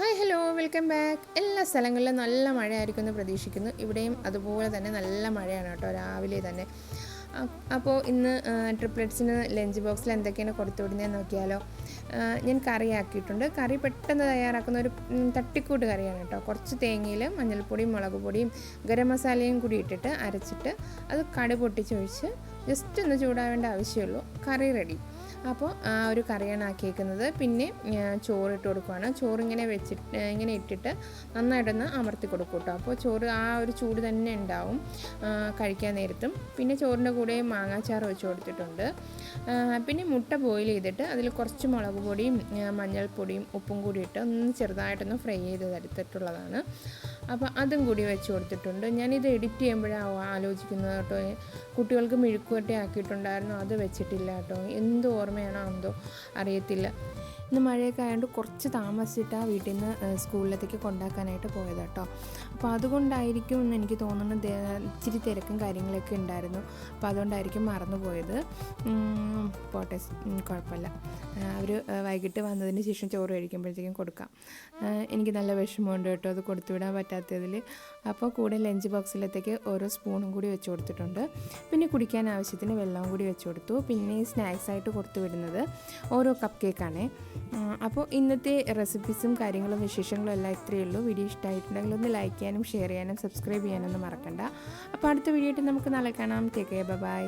Hi hello welcome back. എല്ലാ സ്ഥലങ്ങളിലും നല്ല മഴയായിരിക്കും എന്ന് പ്രതീക്ഷിക്കുന്നു. ഇവിടെയും അതുപോലെ തന്നെ നല്ല മഴയാണ് കേട്ടോ രാവിലെ തന്നെ. അപ്പോൾ ഇന്ന് ട്രിപ്ലെറ്റ്സിന് ലഞ്ച് ബോക്സിൽ എന്തൊക്കെയാണ് കൊടുത്തു വിടുന്നതെന്ന് നോക്കിയാലോ. ഞാൻ കറി ആക്കിയിട്ടുണ്ട്. കറി പെട്ടെന്ന് തയ്യാറാക്കുന്ന ഒരു തട്ടിക്കൂട്ട് കറിയാണ് കേട്ടോ. കുറച്ച് തേങ്ങയിൽ മഞ്ഞൾപ്പൊടിയും മുളക് പൊടിയും ഗരം മസാലയും കൂടി ഇട്ടിട്ട് അരച്ചിട്ട് അത് കടുപൊട്ടിച്ചൊഴിച്ച് ജസ്റ്റ് ഒന്ന് ചൂടാവേണ്ട ആവശ്യമുള്ളൂ. കറി റെഡി അപ്പോൾ ആ ഒരു കറിയാണ് ആക്കിയേക്കുന്നത്. പിന്നെ ചോറ് കൊടുക്കുവാണ്. ചോറ് ഇങ്ങനെ വെച്ചിട്ട് ഇങ്ങനെ ഇട്ടിട്ട് നന്നായിട്ടൊന്ന് അമർത്തി കൊടുക്കും കേട്ടോ. അപ്പോൾ ചോറ് ആ ഒരു ചൂട് തന്നെ ഉണ്ടാവും കഴിക്കാൻ നേരത്തും. പിന്നെ ചോറിന്റെ കൂടെ മാങ്ങാച്ചാറ് വെച്ച് കൊടുത്തിട്ടുണ്ട്. പിന്നെ മുട്ട ബോയിൽ ചെയ്തിട്ട് അതിൽ കുറച്ച് മുളക് പൊടിയും മഞ്ഞൾപ്പൊടിയും ഉപ്പും കൂടി ഇട്ട് ഒന്ന് ചെറുതായിട്ടൊന്ന് ഫ്രൈ ചെയ്ത് എടുത്തിട്ടുള്ളതാണ്. അപ്പോൾ അതും കൂടി വെച്ച് കൊടുത്തിട്ടുണ്ട്. ഞാനിത് എഡിറ്റ് ചെയ്യുമ്പോഴാണ് ആലോചിക്കുന്നത് കേട്ടോ. കുട്ടികൾക്ക് മെഴുക്കുവട്ടി ആക്കിയിട്ടുണ്ടായിരുന്നു. അത് വെച്ചിട്ടില്ല കേട്ടോ. എന്ത് ഓർമ്മയാണോ എന്തോ അറിയത്തില്ല. ഇന്ന് മഴയൊക്കെ ആയതുകൊണ്ട് കുറച്ച് താമസിച്ചിട്ടാണ് വീട്ടിൽ നിന്ന് സ്കൂളിലത്തേക്ക് കൊണ്ടാക്കാനായിട്ട് പോയത് കേട്ടോ. അപ്പോൾ അതുകൊണ്ടായിരിക്കും എന്ന് എനിക്ക് തോന്നുന്നു ഇച്ചിരി തിരക്കും കാര്യങ്ങളൊക്കെ ഉണ്ടായിരുന്നു. അപ്പോൾ അതുകൊണ്ടായിരിക്കും മറന്നുപോയത്. പോട്ടെ കുഴപ്പമില്ല. അവർ വൈകിട്ട് വന്നതിന് ശേഷം ചോറ് കഴിക്കുമ്പോഴത്തേക്കും കൊടുക്കാം. എനിക്ക് നല്ല വിഷമമുണ്ട് കേട്ടോ. അത് കൊടുത്തുവിടാൻ പറ്റാത്തതിൽ അപ്പോൾ കൂടെ ലഞ്ച് ബോക്സിലത്തേക്ക് ഓരോ സ്പൂണും കൂടി വെച്ച് കൊടുത്തിട്ടുണ്ട്. പിന്നെ കുടിക്കാൻ ആവശ്യത്തിന് വെള്ളവും കൂടി വെച്ച് കൊടുത്തു. പിന്നെ സ്നാക്സ് ആയിട്ട് കൊടുത്തു വിടുന്നത് ഓരോ കപ്പ് കേക്കാണ് അപ്പോൾ ഇന്നത്തെ റെസിപ്പീസും കാര്യങ്ങളും വിശേഷങ്ങളും എല്ലാം ഇത്രയേ ഉള്ളൂ. വീഡിയോ ഇഷ്ടമായിട്ടുണ്ടെങ്കിൽ ഒന്ന് ലൈക്ക് ചെയ്യാനും ഷെയർ ചെയ്യാനും സബ്സ്ക്രൈബ് ചെയ്യാനൊന്നും മറക്കണ്ട. അപ്പോൾ അടുത്ത വീഡിയോ ആയിട്ട് നമുക്ക് നാളെ കാണാം. Take by